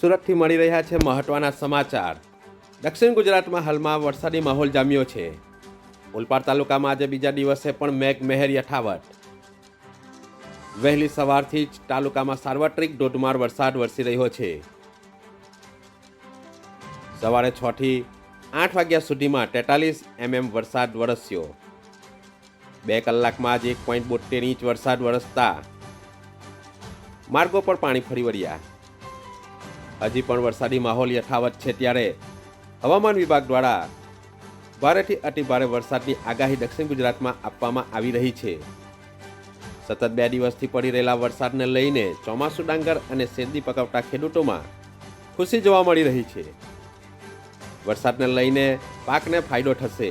સુરતથી મળી રહ્યા છે મહત્વના સમાચાર. દક્ષિણ ગુજરાતમાં હાલમાં વરસાદી માહોલ જામ્યો છે. ઓલપાડ તાલુકામાં આજે બીજા દિવસે પણ મેઘ મહેર યથાવત. વહેલી સવારથી જ તાલુકામાં સાર્વત્રિક ધોધમાર વરસાદ વરસી રહ્યો છે. સવારે છ થી આઠ વાગ્યા સુધીમાં તેતાલીસ એમએમ વરસાદ વરસ્યો. બે કલાકમાં જ એક પોઈન્ટ બોતેર ઇંચ વરસાદ વરસતા. માર્ગો પર પાણી ફરી વળ્યા. હજી પણ વરસાદી માહોલ યથાવત છે ત્યારે હવામાન વિભાગ દ્વારા ભારેથી અતિભારે વરસાદની આગાહી દક્ષિણ ગુજરાતમાં આપવામાં આવી રહી છે. સતત બે દિવસથી પડી રહેલા વરસાદને લઈને ચોમાસું ડાંગર અને શેરદી પકવતા ખેડૂતોમાં ખુશી જોવા મળી રહી છે. વરસાદને લઈને પાકને ફાયદો થશે.